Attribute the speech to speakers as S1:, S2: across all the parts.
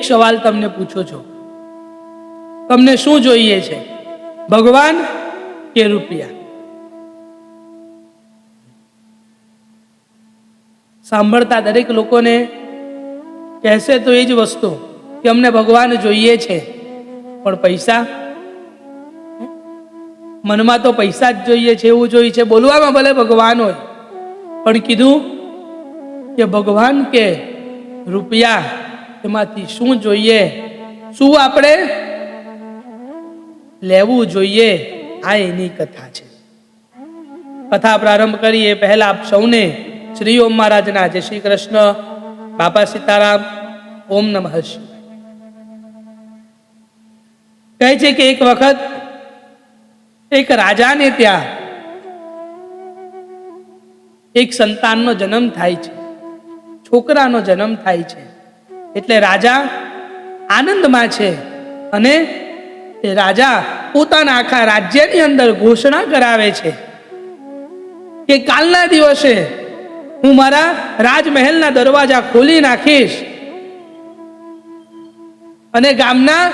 S1: એક સવાલ તમને પૂછો છો. તમને શું જોઈએ છે? ભગવાન કે રૂપિયા? સાંભળતા દરેક લોકોને કહેશે તો એ જ વસ્તુ કે અમને ભગવાન જોઈએ છે, પણ પૈસા? મનમાં તો પૈસા જ જોઈએ છે, એવું જોઈએ છે. બોલવામાં ભલે ભગવાન હોય, પણ કીધું કે ભગવાન કે રૂપિયા? એમાંથી શું જોઈએ? શું આપણે લેવું જોઈએ? આ એની કથા છે. કથા પ્રારંભ કરીએ. પહેલા આપ સૌને શ્રી ઓમ મહારાજના જય શ્રી કૃષ્ણ. બાપા સીતારામ, ઓમ નમઃ કહે છે કે એક વખત એક રાજાને ત્યાં એક સંતાનનો જન્મ થાય છે. છોકરાનો જન્મ થાય છે. એટલે રાજા આનંદમાં છે અને તે રાજા પોતાના આખા રાજ્યની અંદર ઘોષણા કરાવે છે કે કાલના દિવસે હું મારા રાજમહેલના દરવાજા ખોલી નાખીશ. અને ગામના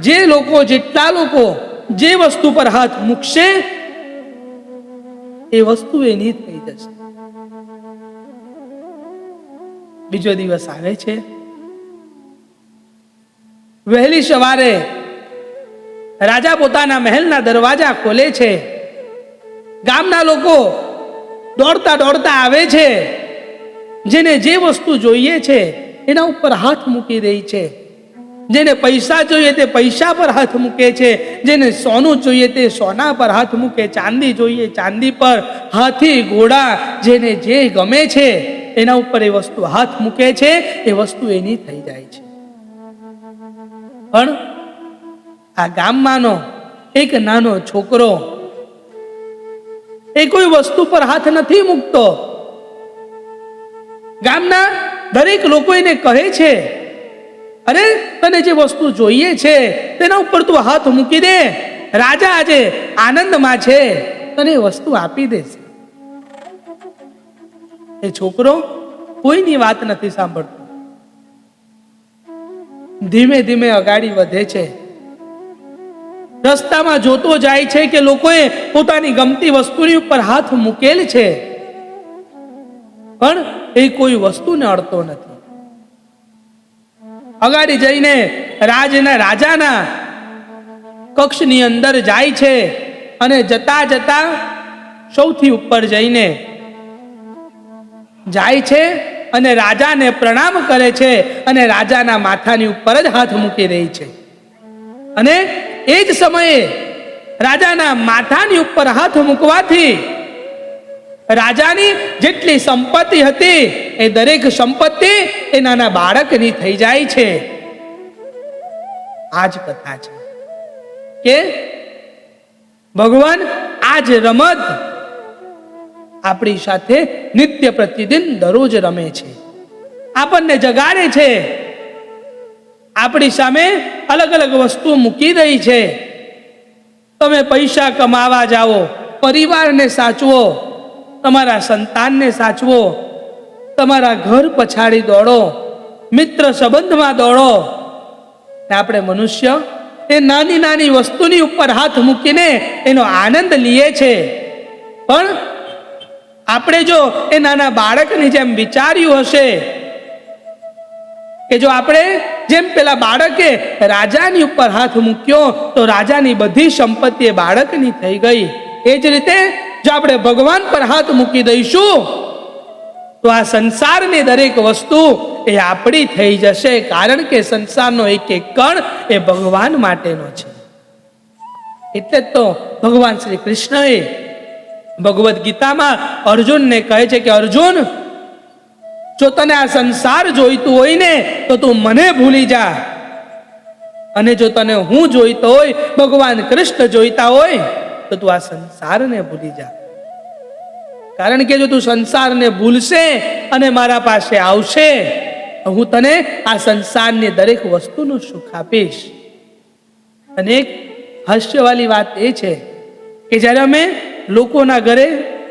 S1: જે લોકો, જેટલા લોકો જે વસ્તુ પર હાથ મૂકશે, એ વસ્તુ એની થઈ જશે. બીજો દિવસ આવે છે. વહેલી સવારે રાજા પોતાના મહેલના દરવાજા ખોલે છે. ગામના લોકો દોડતા દોડતા આવે છે. જેને જે વસ્તુ જોઈએ છે, એના ઉપર હાથ મૂકી દે છે. જેને પૈસા જોઈએ તે પૈસા પર હાથ મૂકે છે. જેને સોનું જોઈએ તે સોના પર હાથ મૂકે. ચાંદી જોઈએ ચાંદી પર હાથી, ઘોડા, જેને જે ગમે છે, એના ઉપર એ વસ્તુ હાથ મૂકે છે. એ વસ્તુ એની થઈ જાય છે. પણ આ ગામમાંનો એક નાનો છોકરો એ કોઈ વસ્તુ પર હાથ નથી મૂકતો. ગામના દરેક લોકો એને કહે છે, અરે, તને જે વસ્તુ જોઈએ છે, તેના ઉપર તું હાથ મૂકી દે. રાજા આજે આનંદમાં છે, તને વસ્તુ આપી દેશે. એ છોકરો કોઈની વાત નથી સાંભળતો. ધીમે ધીમે અગાડી વધે છે. રસ્તામાં જોતો જાય છે કે લોકોએ પોતાની ગમતી વસ્તુની ઉપર હાથ મૂકેલ છે. પણ એ કોઈ વસ્તુને અડતો નથી. અગાડી જઈને રાજના રાજાના કક્ષની અંદર જાય છે અને જતા જતા સૌથી ઉપર જઈને જાય છે અને રાજાને પ્રણામ કરે છે અને રાજાના માથાની ઉપર જ હાથ મૂકી રહી છે. અને એ જ સમયે રાજાના માથાની ઉપર હાથ મૂકવાથી રાજાની જેટલી સંપત્તિ હતી એ દરેક સંપત્તિ એ નાના બાળકની થઈ જાય છે. આ જ કથા છે કે ભગવાન આ જ રમત આપણી સાથે નિત્ય પ્રતિદિન દરરોજ રમે છે. આપણને જગાડે છે. આપણી સામે અલગ અલગ વસ્તુ મૂકી રહી છે. તમે પૈસા કમાવા જાઓ, પરિવારને સાચવો, તમારા સંતાનને સાચવો, તમારા ઘર પછાડી દોડો, મિત્ર સંબંધમાં દોડો. ને આપણે મનુષ્ય એ નાની નાની વસ્તુની ઉપર હાથ મૂકીને એનો આનંદ લઈએ છે. પણ આપણે જો એ નાના બાળકની જેમ વિચાર્યું હશે, કે જો આપણે જેમ પેલા બાળકે રાજાની ઉપર હાથ મૂક્યો, તો રાજાની બધી સંપત્તિ એ બાળકની થઈ ગઈ. એ જ રીતે જો આપણે ભગવાન પર હાથ મૂકી દઈશું, તો આ સંસારની દરેક વસ્તુ એ આપણી થઈ જશે. કારણ કે સંસારનો એક એક કણ એ ભગવાન માટેનો છે. એટલે તો ભગવાન શ્રી કૃષ્ણએ ભગવદ્ ગીતામાં અર્જુનને કહે છે કે, અર્જુન, જો તને આ સંસાર જોઈતું હોય ને, તો તું મને ભૂલી જા. અને જો તને હું જોઈતો હોય, ભગવાન કૃષ્ણ જોઈતા હોય, તો તું આ સંસારને ભૂલી જા. કારણ કે જો તું સંસારને ભૂલશે અને મારા પાસે આવશે હું તને આ સંસારની દરેક વસ્તુનું સુખ આપીશ. અને એક હાસ્યવાળી વાત એ છે કે જ્યારે અમે લોકોના ઘરે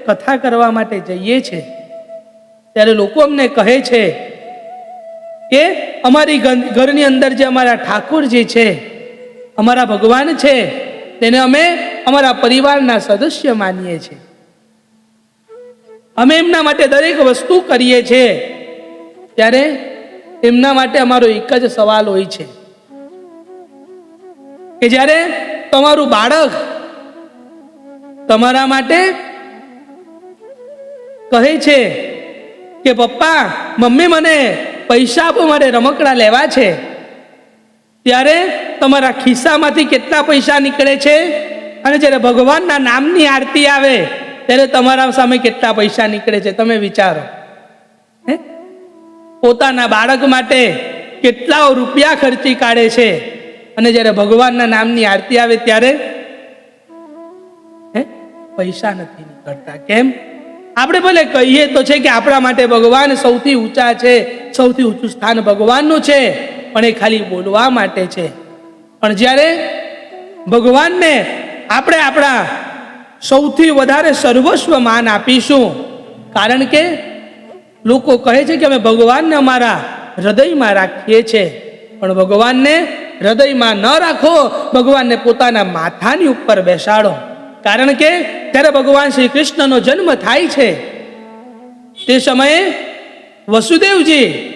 S1: કથા કરવા માટે જઈએ છીએ ત્યારે લોકો અમને કહે છે કે અમારી ઘરની અંદર જે અમારા ઠાકોરજી છે, અમારા ભગવાન છે, તેને અમે અમારા પરિવારના સદસ્ય માનીએ છીએ. અમે એમના માટે દરેક વસ્તુ કરીએ છીએ ત્યારે એમના માટે અમારો એક જ સવાલ હોય છે કે જ્યારે તમારું બાળક તમારા માટે કહે છે કે, પપ્પા, મમ્મી મને પૈસા આપો મારે રમકડા લેવા છે. ત્યારે તમારા ખિસ્સામાંથી કેટલા પૈસા નીકળે છે? અને જ્યારે ભગવાનના નામની આરતી આવે, ત્યારે તમારા સામે કેટલા પૈસા નીકળે છે? તમે વિચારો. હે? પોતાના બાળક માટે કેટલાઓ રૂપિયા ખર્ચી કાઢે છે. અને જ્યારે ભગવાનના નામની આરતી આવે, ત્યારે પૈસા નથી નીકળતા. કેમ? આપણે ભલે કહીએ તો છે કે આપણા માટે ભગવાન સૌથી ઊંચા છે, સૌથી ઊંચું સ્થાન ભગવાનનું છે, પણ એ ખાલી બોલવા માટે છે. પણ જ્યારે ભગવાનને આપણે આપણા સૌથી વધારે સર્વસ્વ માન આપીશું, કારણ કે લોકો કહે છે કે અમે ભગવાનને અમારા હૃદયમાં રાખીએ છીએ પણ ભગવાનને હૃદયમાં ન રાખો, ભગવાનને પોતાના માથાની ઉપર બેસાડો. કારણ કે ત્યારે ભગવાન શ્રી કૃષ્ણનો જન્મ થાય છે. તે સમયે વસુદેવજી,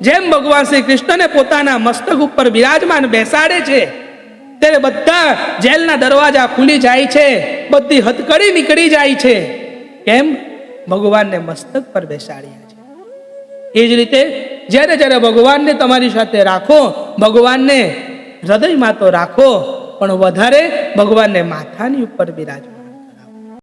S1: જેમ ભગવાન શ્રી કૃષ્ણને પોતાના મસ્તક ઉપર બિરાજમાન બેસાડે છે, ત્યારે બધા જેલના દરવાજા ખુલી જાય છે, બધી હથકડી નીકળી જાય છે. કેમ? ભગવાનને મસ્તક પર બેસાડ્યા છે. એ જ રીતે જ્યારે જ્યારે ભગવાનને તમારી સાથે રાખો, ભગવાનને હૃદયમાં તો રાખો પણ વધારે ભગવાનને માથાની ઉપર બિરાજો